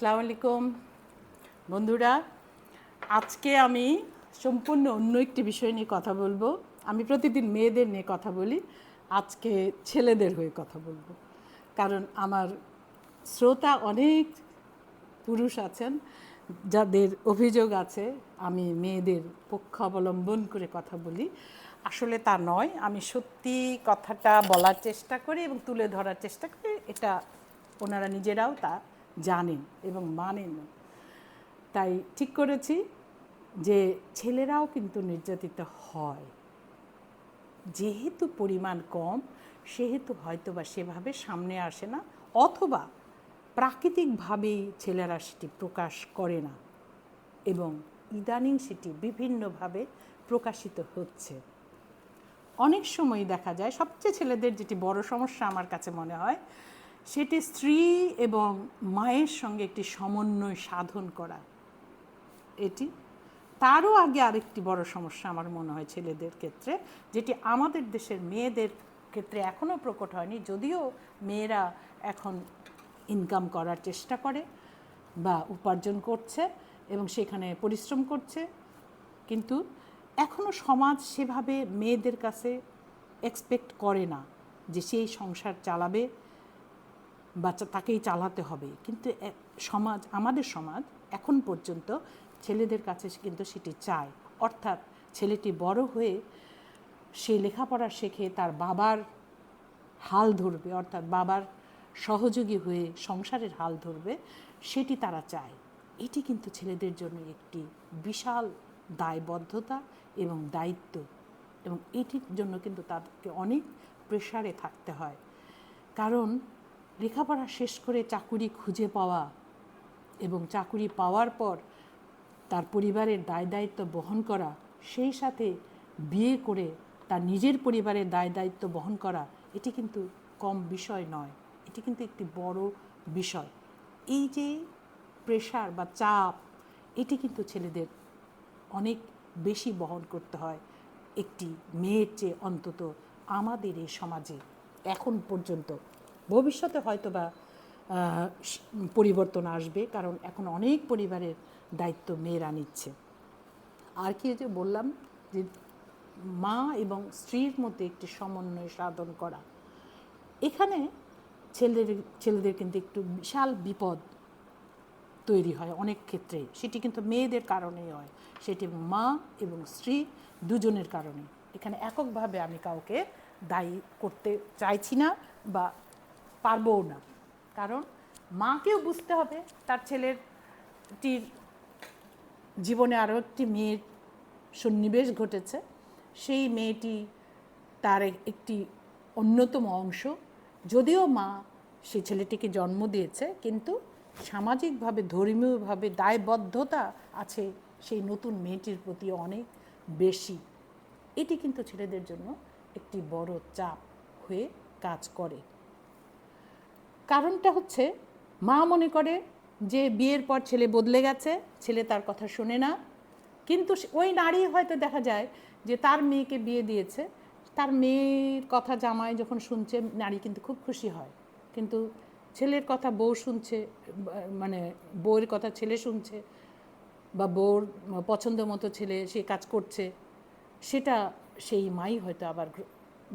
আসসালামু আলাইকুম বন্ধুরা, আজকে আমি সম্পূর্ণ অন্য একটি বিষয় নিয়ে কথা বলব। আমি প্রতিদিন মেয়েদের নিয়ে কথা বলি, আজকে ছেলেদের হয়ে কথা বলব। কারণ আমার শ্রোতা অনেক পুরুষ আছেন, যাদের অভিযোগ আছে, আমি মেয়েদের পক্ষ অবলম্বন করে কথা বলি। আসলে তা নয়, আমি সত্যি কথাটা বলার চেষ্টা করি এবং তুলে ধরার চেষ্টা করি, এটা ওনারা নিজেরাও তা জানেন এবং মানেন তাই ঠিক করেছি যে ছেলেরাও কিন্তু নির্যাতিত হয়। যেহেতু পরিমাণ কম, সেহেতু হয়তো বা সেভাবে সামনে আসে না অথবা প্রাকৃতিকভাবেই ছেলেরা সেটি প্রকাশ করে না এবং ইদানিং সেটি বিভিন্নভাবে প্রকাশিত হচ্ছে। অনেক সময় দেখা যায়, সবচেয়ে ছেলেদের যেটি বড় সমস্যা আমার কাছে মনে হয় সেটি স্ত্রী এবং মায়ের সঙ্গে একটি সমন্বয় সাধন করা। এটি তারও আগে আরেকটি বড় সমস্যা আমার মনে হয় ছেলেদের ক্ষেত্রে, যেটি আমাদের দেশের মেয়েদের ক্ষেত্রে এখনও প্রকট হয়নি, যদিও মেয়েরা এখন ইনকাম করার চেষ্টা করে বা উপার্জন করছে এবং সেখানে পরিশ্রম করছে। কিন্তু এখনও সমাজ সেভাবে মেয়েদের কাছে এক্সপেক্ট করে না যে সেই সংসার চালাবে বাচ্চা, তাকেই চালাতে হবে। কিন্তু সমাজ, আমাদের সমাজ এখন পর্যন্ত ছেলেদের কাছে কিন্তু সেটি চায়। অর্থাৎ ছেলেটি বড় হয়ে সে লেখাপড়া শেখে, তার বাবার হাল ধরবে, অর্থাৎ বাবার সহযোগী হয়ে সংসারের হাল ধরবে, সেটি তারা চায়। এটি কিন্তু ছেলেদের জন্য একটি বিশাল দায়বদ্ধতা এবং দায়িত্ব। এবং এটির জন্য কিন্তু তাদেরকে অনেক প্রেশারে থাকতে হয়। কারণ লেখাপড়া শেষ করে চাকুরি খুঁজে পাওয়া এবং চাকুরি পাওয়ার পর তার পরিবারের দায় দায়িত্ব বহন করা, সেই সাথে বিয়ে করে তার নিজের পরিবারের দায় দায়িত্ব বহন করা, এটি কিন্তু কম বিষয় নয়। এটি কিন্তু একটি বড় বিষয়। এই যে প্রেশার বা চাপ, এটি কিন্তু ছেলেদের অনেক বেশি বহন করতে হয়। একটি মেয়ের চেয়ে অন্তত আমাদের এই সমাজে, এখন পর্যন্ত। ভবিষ্যতে হয়তো বা পরিবর্তন আসবে, কারণ এখন অনেক পরিবারের দায়িত্ব মেয়েরা নিচ্ছে। আর কি যে বললাম যে, মা এবং স্ত্রীর মধ্যে একটি সমন্বয় সাধন করা। এখানে ছেলেদের ছেলেদের কিন্তু একটু বিশাল বিপদ তৈরি হয় অনেক ক্ষেত্রে। সেটি কিন্তু মেয়েদের কারণেই হয়, সেটি মা এবং স্ত্রী দুজনের কারণে এখানে এককভাবে আমি কাউকে দায়ী করতে চাইছি না বা পারবও না। কারণ মাকেও বুঝতে হবে তার ছেলেটির জীবনে আরও একটি মেয়ের সন্নিবেশ ঘটেছে। সেই মেয়েটি তার একটি অন্যতম অংশ। যদিও মা সেই ছেলেটিকে জন্ম দিয়েছে, কিন্তু সামাজিকভাবে, ধর্মীয়ভাবে দায়বদ্ধতা আছে সেই নতুন মেয়েটির প্রতি অনেক বেশি। এটি কিন্তু ছেলেদের জন্য একটি বড় চাপ হয়ে কাজ করে। কারণটা হচ্ছে, মা মনে করে যে বিয়ের পর ছেলে বদলে গেছে, ছেলে তার কথা শোনে না। কিন্তু ওই নারী হয়তো দেখা যায় যে তার মেয়েকে বিয়ে দিয়েছে, তার মেয়ের কথা জামাই যখন শুনছে, নারী কিন্তু খুব খুশি হয়। কিন্তু ছেলের কথা বউ শুনছে মানে বউয়ের কথা ছেলে শুনছে, বা বউর পছন্দ মতো ছেলে সে কাজ করছে, সেটা সেই মাই হয়তো আবার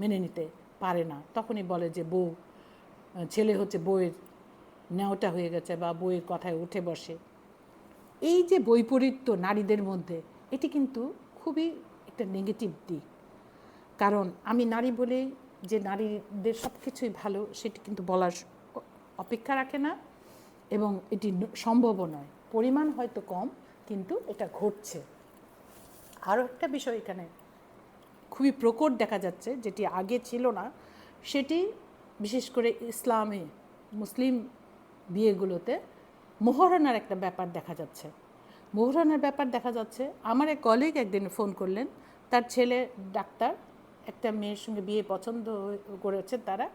মেনে নিতে পারে না। তখনই বলে যে, বউ ছেলে হচ্ছে বইয়ের নেওয়াটা হয়ে গেছে বা বইয়ের কথায় উঠে বসে। এই যে বৈপরীত্য নারীদের মধ্যে, এটি কিন্তু খুবই একটা নেগেটিভ দিক। কারণ আমি নারী বলেই যে নারীদের সব কিছুই ভালো, সেটি কিন্তু বলার অপেক্ষা রাখে না এবং এটি সম্ভবও নয়। পরিমাণ হয়তো কম, কিন্তু এটা ঘটছে। আরও একটা বিষয় এখানে খুবই প্রকট দেখা যাচ্ছে, যেটি আগে ছিল না, সেটি বিশেষ করে ইসলামে মুসলিম বিয়েগুলোতে মোহরানার একটা ব্যাপার দেখা যাচ্ছে। মোহরানার ব্যাপার দেখা যাচ্ছে। আমার এক কলিগ একদিন ফোন করলেন, তার ছেলে ডাক্তার, একটা মেয়ের সঙ্গে বিয়ে পছন্দ করেছে তারা,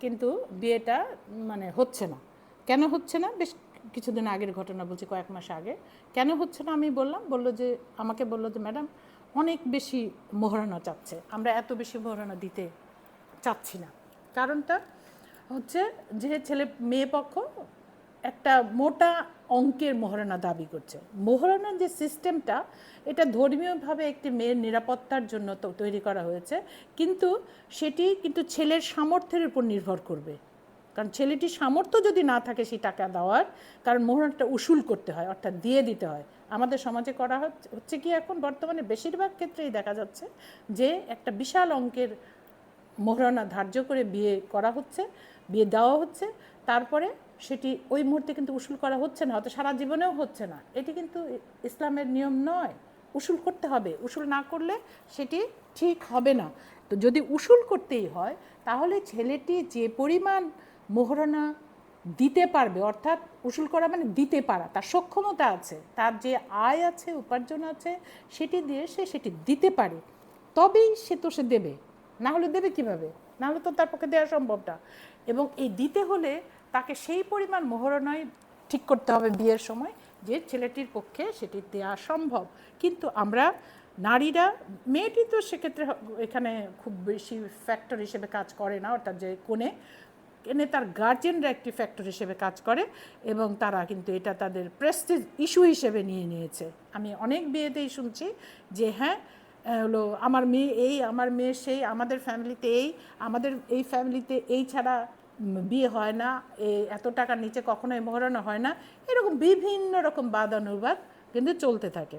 কিন্তু বিয়েটা মানে হচ্ছে না। কেন হচ্ছে না? বেশ কিছুদিন আগের ঘটনা বলছি, কয়েক মাস আগে। কেন হচ্ছে না? আমি বললাম, বলল যে, আমাকে বলল যে, ম্যাডাম, অনেক বেশি মোহরানা চাচ্ছে। আমরা এত বেশি মোহরানা দিতে চাচ্ছি না। কারণটা হচ্ছে যে ছেলে মেয়ে পক্ষ একটা মোটা অঙ্কের মহারণা দাবি করছে। মহারণার যে সিস্টেমটা, এটা ধর্মীয়ভাবে একটি মেয়ের নিরাপত্তার জন্য তৈরি করা হয়েছে, কিন্তু সেটি কিন্তু ছেলের সামর্থ্যের উপর নির্ভর করবে। কারণ ছেলেটির সামর্থ্য যদি না থাকে সেই টাকা দেওয়ার, কারণ মোহরানাটা উসুল করতে হয়, অর্থাৎ দিয়ে দিতে হয়। আমাদের সমাজে করা হচ্ছে কি এখন? বর্তমানে বেশিরভাগ ক্ষেত্রেই দেখা যাচ্ছে যে একটা বিশাল অঙ্কের মোহরানা ধার্য করে বিয়ে করা হচ্ছে, বিয়ে দেওয়া হচ্ছে, তারপরে সেটি ওই মুহূর্তে কিন্তু উসুল করা হচ্ছে না, হয়তো সারা জীবনেও হচ্ছে না। এটি কিন্তু ইসলামের নিয়ম নয়। উসুল করতে হবে, উসুল না করলে সেটি ঠিক হবে না। তো যদি উসুল করতেই হয়, তাহলে ছেলেটি যে পরিমাণ মোহরানা দিতে পারবে, অর্থাৎ উসুল করা মানে দিতে পারা, তার সক্ষমতা আছে, তার যে আয় আছে, উপার্জন আছে, সেটি দিয়ে সে সেটি দিতে পারে, তবেই সে তো সে দেবে। না হলে দেবে কীভাবে? না হলে তো তার পক্ষে দেওয়া সম্ভব না এবং এই দিতে হলে তাকে সেই পরিমাণ মোহরণায় ঠিক করতে হবে বিয়ের সময়, যে ছেলেটির পক্ষে সেটি দেওয়া সম্ভব। কিন্তু আমরা নারীরা, মেয়েটি তো সেক্ষেত্রে এখানে খুব বেশি ফ্যাক্টর হিসেবে কাজ করে না, অর্থাৎ যে কোণে এনে তার গার্জেনরা একটি ফ্যাক্টর হিসেবে কাজ করে এবং তারা কিন্তু এটা তাদের প্রেস্টিজ ইস্যু হিসেবে নিয়ে নিয়েছে। আমি অনেক বিয়েতেই শুনছি যে হ্যাঁ হলো আমার মেয়ে এই, আমার মেয়ে সেই, আমাদের ফ্যামিলিতে এই, আমাদের এই ফ্যামিলিতে এই ছাড়া বিয়ে হয় না এত টাকার নিচে কখনোই মহারণা হয় না। এরকম বিভিন্ন রকম বাদ অনুবাদ কিন্তু চলতে থাকে।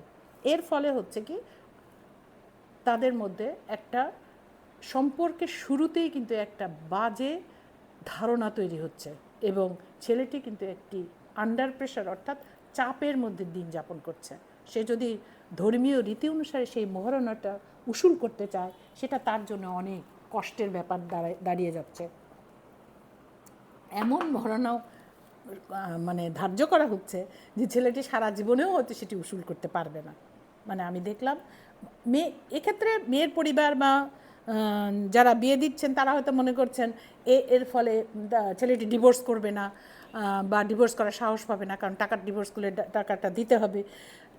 এর ফলে হচ্ছে কি, তাদের মধ্যে একটা সম্পর্কের শুরুতেই কিন্তু একটা বাজে ধারণা তৈরি হচ্ছে এবং ছেলেটি কিন্তু একটি আন্ডার প্রেশার অর্থাৎ চাপের মধ্যে দিন যাপন করছে। সে যদি ধর্মীয় রীতি অনুসারে সেই মহারণাটা উসুল করতে চায়, সেটা তার জন্য অনেক কষ্টের ব্যাপার দাঁড়ায় যাচ্ছে। এমন মহারণাও মানে ধার্য করা হচ্ছে যে ছেলেটি সারা জীবনেও হয়তো সেটি উসুল করতে পারবে না। মানে আমি দেখলাম, মেয়ে, এক্ষেত্রে মেয়ের পরিবার বা যারা বিয়ে দিচ্ছেন, তারা হয়তো মনে করছেন, এ, এর ফলে ছেলেটি ডিভোর্স করবে না বা ডিভোর্স করার সাহস পাবে না, কারণ টাকার ডিভোর্স করলে টাকাটা দিতে হবে।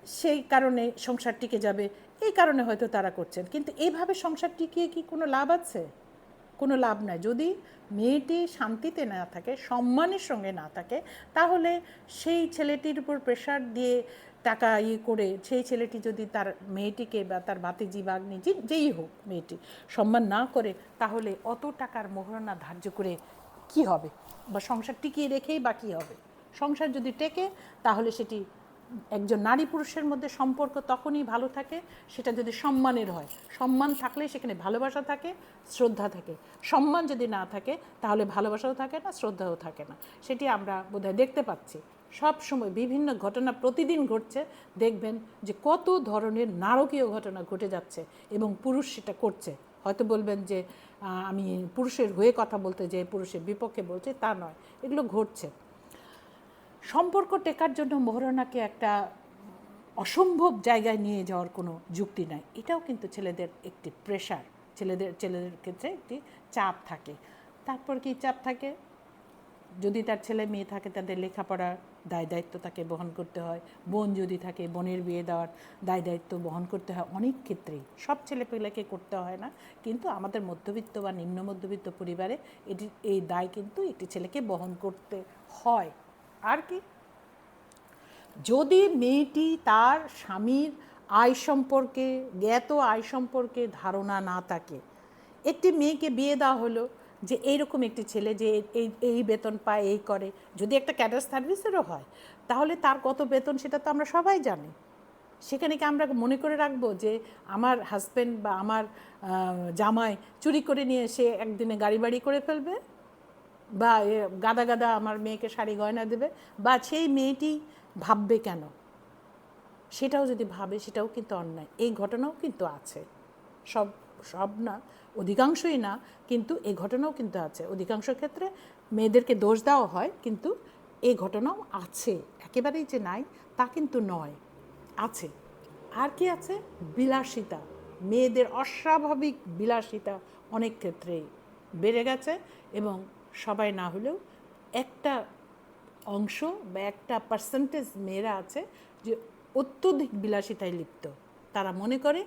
সেই কারণে সংসার টিকে যাবে, এই কারণে হয়তো তারা করছেন। কিন্তু এইভাবে সংসার টিকিয়ে কি কোনো লাভ আছে? কোনো লাভ নাই। যদি মেয়েটি শান্তিতে না থাকে, সম্মানের সঙ্গে না থাকে, তাহলে সেই ছেলেটির উপর প্রেশার দিয়ে টাকা ইয়ে করে সেই ছেলেটি যদি তার মেয়েটিকে বা তার বাতিজি বাগনি যেই হোক মেয়েটি সম্মান না করে, তাহলে অত টাকার মোহরণা ধার্য করে কি হবে? বা সংসার টিকিয়ে রেখেই বা কী হবে? সংসার যদি টেকে, তাহলে সেটি একজন নারী পুরুষের মধ্যে সম্পর্ক তখনই ভালো থাকে, সেটা যদি সম্মানের হয়। সম্মান থাকলে সেখানে ভালোবাসা থাকে, শ্রদ্ধা থাকে। সম্মান যদি না থাকে, তাহলে ভালোবাসাও থাকে না, শ্রদ্ধাও থাকে না। সেটি আমরা বোধহয় দেখতে পাচ্ছি। সব সময় বিভিন্ন ঘটনা প্রতিদিন ঘটছে, দেখবেন যে কত ধরনের নারকীয় ঘটনা ঘটে যাচ্ছে এবং পুরুষ সেটা করছে। হয়তো বলবেন যে আমি পুরুষের হয়ে কথা বলতে যে, পুরুষের বিপক্ষে বলছে, তা নয়। এগুলো ঘটছে। সম্পর্ক টেকার জন্য মোহরণাকে একটা অসম্ভব জায়গায় নিয়ে যাওয়ার কোনো যুক্তি নাই। এটাও কিন্তু ছেলেদের একটি প্রেশার ছেলেদের ছেলেদের ক্ষেত্রে একটি চাপ থাকে। তারপর কি চাপ থাকে? যদি তার ছেলে মেয়ে থাকে, তাদের লেখাপড়ার দায় দায়িত্ব তাকে বহন করতে হয়। বোন যদি থাকে, বোনের বিয়ে দেওয়ার দায় দায়িত্ব বহন করতে হয় অনেক ক্ষেত্রেই। সব ছেলেপেলেকে করতে হয় না। কিন্তু আমাদের মধ্যবিত্ত বা নিম্ন মধ্যবিত্ত পরিবারে এটি, এই দায় কিন্তু একটি ছেলেকে বহন করতে হয়। আর কি? যদি মেয়েটি তার স্বামীর আয় সম্পর্কে, জ্ঞাত আয় সম্পর্কে ধারণা না থাকে, একটি মেয়েকে বিয়ে দেওয়া হলো যে এইরকম একটি ছেলে যে এই এই বেতন পায়, এই করে, যদি একটা ক্যাডার সার্ভিসেরও হয়, তাহলে তার কত বেতন সেটা তো আমরা সবাই জানি। সেখানে কি আমরা মনে করে রাখব যে আমার হাজব্যান্ড বা আমার জামাই চুরি করে নিয়ে সে একদিনে গাড়ি বাড়ি করে ফেলবে? বা গাদা গাদা আমার মেয়েকে শাড়ি গয়না দেবে, বা সেই মেয়েটি ভাববে কেন? সেটাও যদি ভাবে, সেটাও কিন্তু অন্যায়। এই ঘটনাও কিন্তু আছে। সব সব না, অধিকাংশই না, কিন্তু এই ঘটনাও কিন্তু আছে। অধিকাংশ ক্ষেত্রে মেয়েদেরকে দোষ দেওয়া হয়, কিন্তু এই ঘটনাও আছে। একেবারেই যে নাই, তা কিন্তু নয়। আছে। আর কি আছে? বিলাসিতা। মেয়েদের অস্বাভাবিক বিলাসিতা অনেক ক্ষেত্রেই বেড়ে গেছে এবং সবাই না হলেও একটা অংশ বা একটা পার্সেন্টেজ মেয়েরা আছে যে অত্যধিক বিলাসিতায় লিপ্ত। তারা মনে করে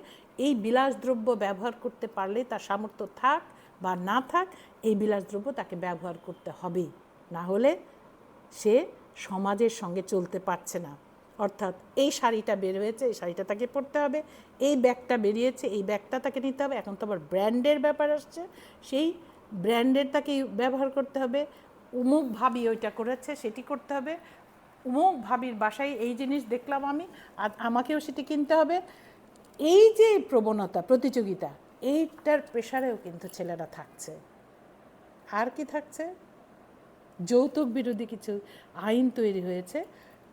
এই বিলাসদ্রব্য ব্যবহার করতে পারলে তার সামর্থ্য থাক বা না থাক, এই বিলাসদ্রব্য তাকে ব্যবহার করতে হবেই না হলে সে সমাজের সঙ্গে চলতে পারছে না। অর্থাৎ এই শাড়িটা বের হয়েছে এই শাড়িটা তাকে পরতে হবে, এই ব্যাগটা বেরিয়েছে, এই ব্যাগটা তাকে নিতে হবে। এখন তো আবার ব্র্যান্ডের ব্যাপার আসছে। সেই ব্র্যান্ডের তাকে ব্যবহার করতে হবে। উমুক ভাবি ওইটা করেছে, সেটি করতে হবে। উমুক ভাবির বাসায় এই জিনিস দেখলাম আমি, আর আমাকেও সেটি কিনতে হবে। এই যে প্রবণতা, প্রতিযোগিতা, এইটার প্রেশারেও কিন্তু ছেলেরা থাকছে। আর কি থাকছে? যৌতুক বিরোধী কিছু আইন তৈরি হয়েছে।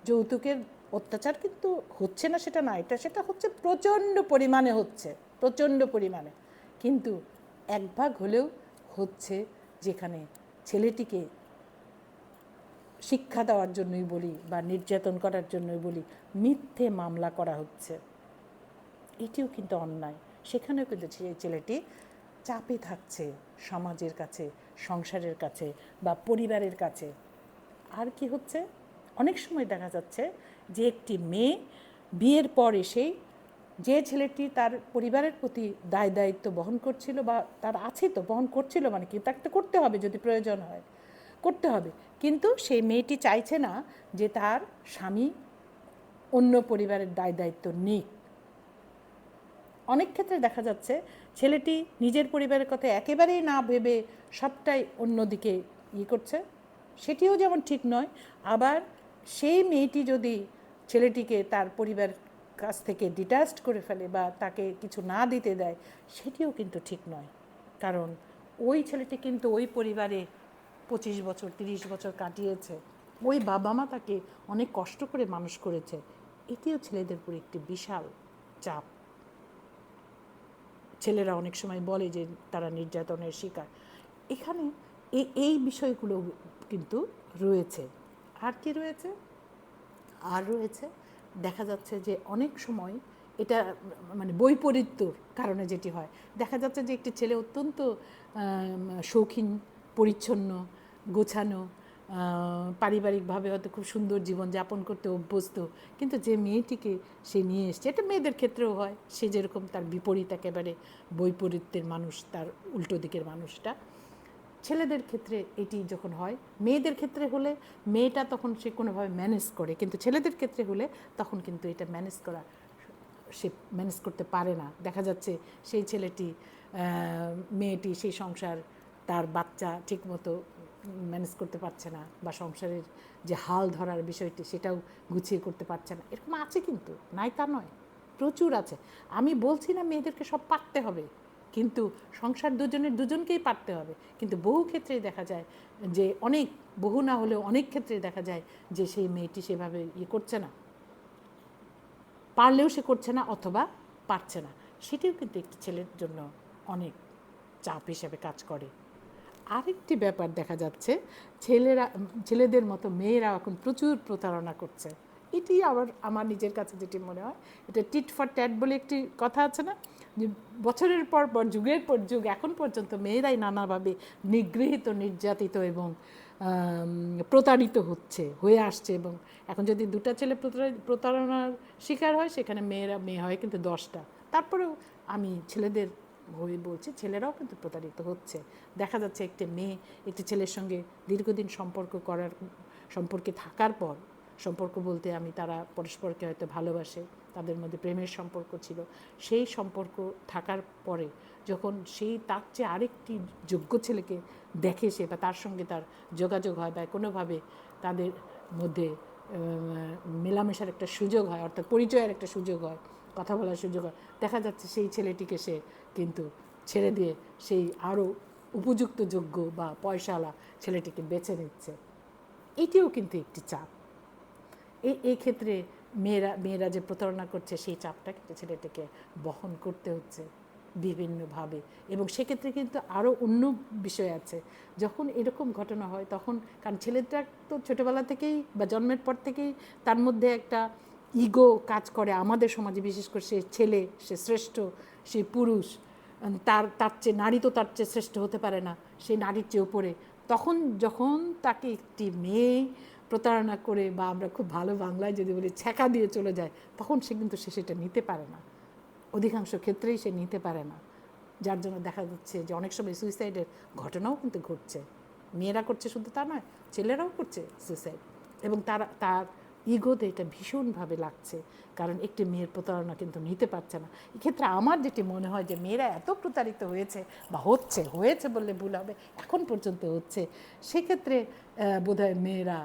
যৌতুকের অত্যাচার কিন্তু হচ্ছে না সেটা না, এটা সেটা হচ্ছে প্রচণ্ড পরিমাণে হচ্ছে, প্রচণ্ড পরিমাণে। কিন্তু এক ভাগ হলেও হচ্ছে যেখানে ছেলেটিকে শিক্ষা দেওয়ার জন্যই বলি বা নির্যাতন করার জন্যই বলি মিথ্যে মামলা করা হচ্ছে। এটিও কিন্তু অন্যায়। সেখানেও কিন্তু সেই ছেলেটি চাপে থাকছে সমাজের কাছে, সংসারের কাছে বা পরিবারের কাছে। আর কি হচ্ছে? অনেক সময় দেখা যাচ্ছে যে একটি মেয়ে বিয়ের পর এসেই যে ছেলেটি তার পরিবারের প্রতি দায় দায়িত্ব বহন করছিল বা তার আছে তো, বহন করছিল মানে কি, তাকে তো করতে হবে যদি প্রয়োজন হয়, করতে হবে। কিন্তু সেই মেয়েটি চাইছে না যে তার স্বামী অন্য পরিবারের দায় দায়িত্ব নিক। অনেক ক্ষেত্রে দেখা যাচ্ছে ছেলেটি নিজের পরিবারের কথা একেবারেই না ভেবে সবটাই অন্যদিকে ই করছে। সেটিও যেমন ঠিক নয়, আবার সেই মেয়েটি যদি ছেলেটিকে তার পরিবার কাছ থেকে ডিটাচড করে ফেলে বা তাকে কিছু না দিতে দেয়, সেটিও কিন্তু ঠিক নয়। কারণ ওই ছেলেটি কিন্তু ওই পরিবারে পঁচিশ বছর, তিরিশ বছর কাটিয়েছে। ওই বাবা মা তাকে অনেক কষ্ট করে মানুষ করেছে। এটিও ছেলেদের উপর একটি বিশাল চাপ। ছেলেরা অনেক সময় বলে যে তারা নির্যাতনের শিকার। এখানে এই এই বিষয়গুলো কিন্তু রয়েছে। আর কি রয়েছে? আর রয়েছে? দেখা যাচ্ছে যে অনেক সময় এটা মানে বৈপরীত্যর কারণে যেটি হয়। দেখা যাচ্ছে যে একটি ছেলে অত্যন্ত শৌখিন, পরিচ্ছন্ন, গোছানো পারিবারিকভাবে হয়তো খুব সুন্দর জীবন যাপন করতে অভ্যস্ত, কিন্তু যে মেয়েটিকে সে নিয়ে এসছে, এটা মেয়েদের ক্ষেত্রেও হয়, সে যেরকম তার বিপরীত একেবারে বৈপরীত্যের মানুষ, তার উল্টো দিকের মানুষটা। ছেলেদের ক্ষেত্রে এটি যখন হয়, মেয়েদের ক্ষেত্রে হলে মেয়েটা তখন সে কোনোভাবে ম্যানেজ করে, কিন্তু ছেলেদের ক্ষেত্রে হলে তখন কিন্তু এটা ম্যানেজ করা সে ম্যানেজ করতে পারে না। দেখা যাচ্ছে সেই ছেলেটি মেয়েটি সেই সংসার তার বাচ্চা ঠিকমতো ম্যানেজ করতে পারছে না বা সংসারের যে হাল ধরার বিষয়টি সেটাও গুছিয়ে করতে পারছে না। এরকম আছে কিন্তু, নাই তা নয়, প্রচুর আছে। আমি বলছি না মেয়েদেরকে সব পারতে হবে। কিন্তু সংসার দুজনের দুজনকেই পারতে হবে। কিন্তু বহু ক্ষেত্রেই দেখা যায় যে অনেক, বহু না হলেও অনেক ক্ষেত্রে দেখা যায় যে সেই মেয়েটি সেভাবে ইয়ে করছে না। পারলেও সে করছে না অথবা পারছে না। সেটিও কিন্তু একটি ছেলের জন্য অনেক চাপ হিসেবে কাজ করে। আরেকটি ব্যাপার দেখা যাচ্ছে, ছেলেরা, ছেলেদের মতো মেয়েরা এখন প্রচুর প্রতারণা করছে। এটি আবার আমার নিজের কাছে যেটি মনে হয়, এটা টিট ফর ট্যাট বলে একটি কথা আছে না? বছরের পর পর, যুগের পর যুগ, এখন পর্যন্ত মেয়েরাই নানাভাবে নিগৃহীত, নির্যাতিত এবং প্রতারিত হচ্ছে, হয়ে আসছে এবং এখন যদি দুটা ছেলে প্রতার- প্রতারণার শিকার হয়, সেখানে মেয়েরা মেয়ে হয় কিন্তু দশটা। তারপরেও আমি ছেলেদের হয়ে বলছি, ছেলেরাও কিন্তু প্রতারিত হচ্ছে। দেখা যাচ্ছে একটি মেয়ে একটি ছেলের সঙ্গে দীর্ঘদিন সম্পর্ক করার, সম্পর্কে থাকার পর সম্পর্ক বলতে আমি তারা পরস্পরকে হয়তো ভালোবাসে, তাদের মধ্যে প্রেমের সম্পর্ক ছিল। সেই সম্পর্ক থাকার পরে যখন সেই তার চেয়ে আরেকটি যোগ্য ছেলেকে দেখে সে বা তার সঙ্গে তার যোগাযোগ হয় বা কোনোভাবে তাদের মধ্যে মেলামেশার একটা সুযোগ হয়, অর্থাৎ পরিচয়ের একটা সুযোগ হয়, কথা বলার সুযোগ হয়, দেখা যাচ্ছে সেই ছেলেটিকে সে কিন্তু ছেড়ে দিয়ে সেই আরও উপযুক্ত যোগ্য বা পয়সাওয়ালা ছেলেটিকে বেছে নিচ্ছে। এটিও কিন্তু একটি চাপ। এই ক্ষেত্রে মেয়েরা মেয়েরা যে প্রতারণা করছে, সেই চাপটা কিন্তু ছেলেটাকে বহন করতে হচ্ছে বিভিন্নভাবে। এবং সেক্ষেত্রে কিন্তু আরও অন্য বিষয় আছে। যখন এরকম ঘটনা হয়, তখন কারণ ছেলেটা তো ছোটোবেলা থেকেই বা জন্মের পর থেকেই তার মধ্যে একটা ইগো কাজ করে আমাদের সমাজে, বিশেষ করে সে ছেলে, সে শ্রেষ্ঠ, সে পুরুষ তার তার চেয়ে, নারী তো তার চেয়ে শ্রেষ্ঠ হতে পারে না সে নারীর চেয়ে ওপরে তখন যখন তাকে একটি মেয়ে প্রতারণা করে বা আমরা খুব ভালো বাংলায় যদি বলি ছ্যাঁকা দিয়ে চলে যায়, তখন সে কিন্তু সে সেটা নিতে পারে না। অধিকাংশ ক্ষেত্রেই সে নিতে পারে না। যার জন্য দেখা যাচ্ছে যে অনেক সময় সুইসাইডের ঘটনাও কিন্তু ঘটছে। মেয়েরা করছে শুধু তা নয়, ছেলেরাও করছে সুইসাইড এবং তার তার ইগোতে এটা ভীষণভাবে লাগছে। কারণ একটি মেয়ের প্রতারণা কিন্তু নিতে পারছে না। এক্ষেত্রে আমার যেটি মনে হয় যে মেয়েরা এত প্রতারিত হয়েছে বা হচ্ছে, হয়েছে বললে ভুল হবে, এখন পর্যন্ত হচ্ছে। সেক্ষেত্রে বোধহয় মেয়েরা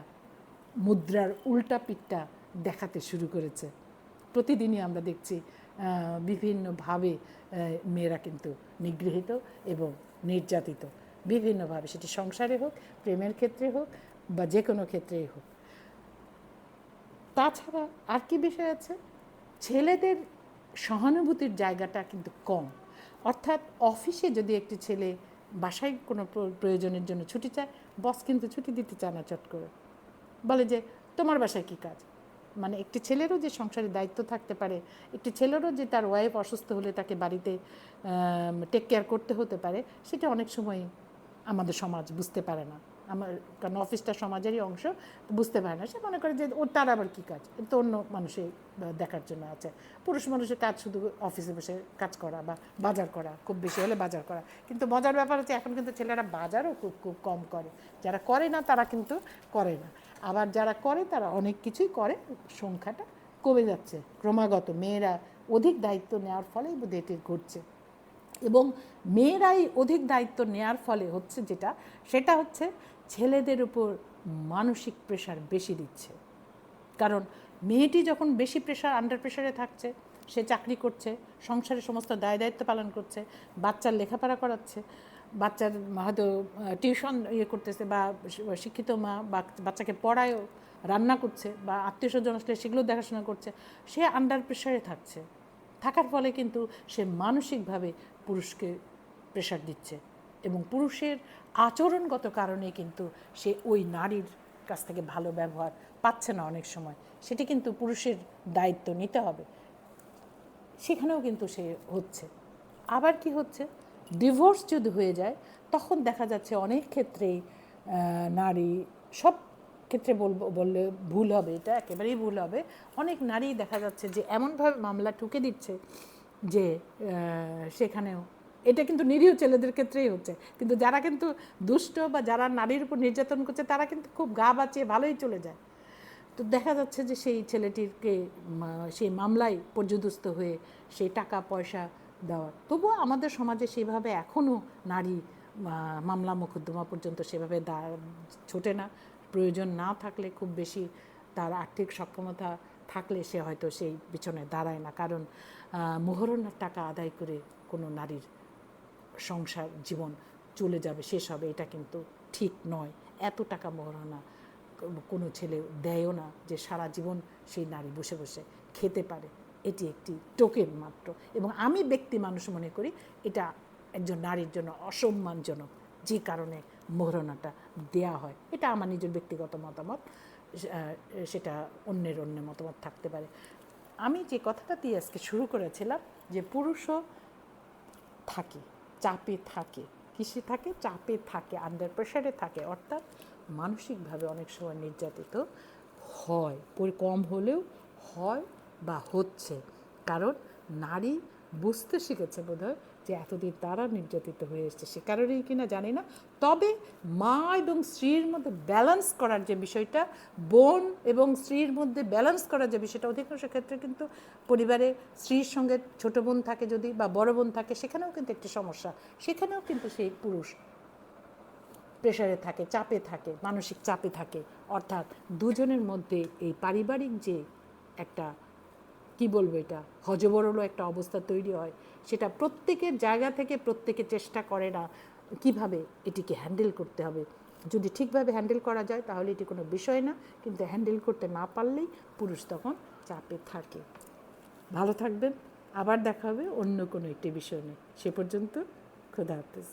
মুদ্রার উল্টা পিঠটা দেখাতে শুরু করেছে। প্রতিদিনই আমরা দেখছি বিভিন্নভাবে মেয়েরা কিন্তু নিগৃহীত এবং নির্যাতিত। বিভিন্নভাবে, সেটি সংসারে হোক, প্রেমের ক্ষেত্রে হোক বা যে কোনো ক্ষেত্রেই হোক। তাছাড়া আর কি বিষয় আছে? ছেলেদের সহানুভূতির জায়গাটা কিন্তু কম। অর্থাৎ অফিসে যদি একটি ছেলে বাসায় কোনো প্র- প্রয়োজনের জন্য ছুটি চায়, বস কিন্তু ছুটি দিতে চায় না চট করে। বলে যে, তোমার বাসায় কী কাজ? মানে একটি ছেলেরও যে সংসারের দায়িত্ব থাকতে পারে, একটি ছেলেরও যে তার ওয়াইফ অসুস্থ হলে তাকে বাড়িতে টেক কেয়ার করতে হতে পারে, সেটা অনেক সময় আমাদের সমাজ বুঝতে পারে না। আমার, কারণ অফিসটা সমাজেরই অংশ বুঝতে পারে না। সে মনে করে যে ওর তার আবার কী কাজ? তো অন্য মানুষে দেখার জন্য আছে। পুরুষ মানুষের কাজ শুধু অফিসে বসে কাজ করা বা বাজার করা, খুব বেশি হলে বাজার করা। কিন্তু মজার ব্যাপার হচ্ছে, এখন কিন্তু ছেলেরা বাজারও খুব খুব কম করে। যারা করে না, তারা কিন্তু করে না। আবার যারা করে, তারা অনেক কিছুই করে। সংখ্যাটা কমে যাচ্ছে। ক্রমাগত মেয়েরা অধিক দায়িত্ব নেওয়ার বোধহয় এটি ঘটছে। এবং মেয়েরাই অধিক দায়িত্ব নেওয়ার ফলে হচ্ছে যেটা, সেটা হচ্ছে ছেলেদের উপর মানসিক প্রেশার বেশি দিচ্ছে। কারণ মেয়েটি যখন বেশি প্রেশার আন্ডার প্রেশারে থাকছে, সে চাকরি করছে, সংসারের সমস্ত দায় দায়িত্ব পালন করছে, বাচ্চার লেখাপড়া করাচ্ছে বাচ্চার হয়তো টিউশন ইয়ে করতেছে বা শিক্ষিত মা বাচ- বাচ্চাকে পড়ায়ও, রান্না করছে বা আত্মীয় স্বজন আসলে সেগুলো দেখাশোনা করছে, সে আন্ডার প্রেশারে থাকছে। থাকার ফলে কিন্তু সে মানসিকভাবে পুরুষকে প্রেশার দিচ্ছে এবং পুরুষের আচরণগত কারণে কিন্তু সে ওই নারীর কাছ থেকে ভালো ব্যবহার পাচ্ছে না অনেক সময়। সেটি কিন্তু পুরুষের দায়িত্ব নিতে হবে। সেখানেও কিন্তু সে হচ্ছে। আবার কি হচ্ছে? ডিভোর্স যদি হয়ে যায় তখন দেখা যাচ্ছে অনেক ক্ষেত্রেই আহ, নারী সব ক্ষেত্রে বলব বললে ভুল হবে এটা একেবারেই ভুল হবে। অনেক নারী দেখা যাচ্ছে যে এমনভাবে মামলা ঠুকে দিচ্ছে যে সেখানেও। এটা কিন্তু নিরীহ ছেলেদের ক্ষেত্রেই হচ্ছে। কিন্তু যারা কিন্তু দুষ্ট বা যারা নারীর উপর নির্যাতন করছে তারা কিন্তু খুব গা বাঁচিয়ে ভালোই চলে যায়। তো দেখা যাচ্ছে যে সেই ছেলেটিকে সেই মামলায় পর্যদস্ত হয়ে সেই টাকা পয়সা দেওয়ার। তবুও আমাদের সমাজে সেভাবে এখনও নারী মামলা মোকদ্দমা পর্যন্ত সেভাবে দা, ছোটে না। প্রয়োজন না থাকলে খুব বেশি তার আর্থিক সক্ষমতা থাকলে সে হয়তো সেই পিছনে দাঁড়ায় না। কারণ মোহরণের টাকা আদায় করে কোনো নারীর সংসার, জীবন চলে যাবে, শেষ হবে, এটা কিন্তু ঠিক নয়। এত টাকা মহারণা কোনো ছেলে দেয়ও না যে সারা জীবন সেই নারী বসে বসে খেতে পারে। এটি একটি টোকেন মাত্র। এবং আমি ব্যক্তি মানুষ মনে করি, এটা একজন নারীর জন্য অসম্মানজনক, যে কারণে মোহরণাটা দেয়া হয়। এটা আমার নিজের ব্যক্তিগত মতামত সেটা অন্যের অন্য মতামত থাকতে পারে। আমি যে কথাটা দিয়ে আজকে শুরু করেছিলাম, যে পুরুষও থাকে, চাপে থাকে, কিসে থাকে? চাপে থাকে আন্ডার প্রেশারে থাকে, অর্থাৎ মানসিকভাবে অনেক সময় নির্যাতিত হয় কম হলেও হয় বা হচ্ছে। কারণ নারী বুঝতে শিখেছে বোধহয় যে এতদিন তারা নির্যাতিত হয়ে এসছে। সে কারণেই কিনা জানি না। তবে মা এবং স্ত্রীর মধ্যে ব্যালেন্স করার যে বিষয়টা, বোন এবং স্ত্রীর মধ্যে ব্যালেন্স করার যে বিষয়টা, অধিকাংশ ক্ষেত্রে কিন্তু পরিবারে স্ত্রীর সঙ্গে ছোট বোন থাকে যদি বা বড় বোন থাকে, সেখানেও কিন্তু একটি সমস্যা। সেখানেও কিন্তু সেই পুরুষ প্রেশারে থাকে, চাপে থাকে, মানসিক চাপে থাকে। অর্থাৎ দুজনের মধ্যে এই পারিবারিক যে একটা কি বলব এটা? হজবরল একটা অবস্থা তৈরি হয়। সেটা প্রত্যেকের জায়গা থেকে প্রত্যেকে চেষ্টা করে না কীভাবে এটিকে হ্যান্ডেল করতে হবে। যদি ঠিকভাবে হ্যান্ডেল করা যায়, তাহলে এটি কোনো বিষয় না। কিন্তু হ্যান্ডেল করতে না পারলেই পুরুষ তখন চাপে থাকে। ভালো থাকবেন। আবার দেখা হবে অন্য কোনো একটি বিষয় নিয়ে। সে পর্যন্ত খোদা হাফেজ।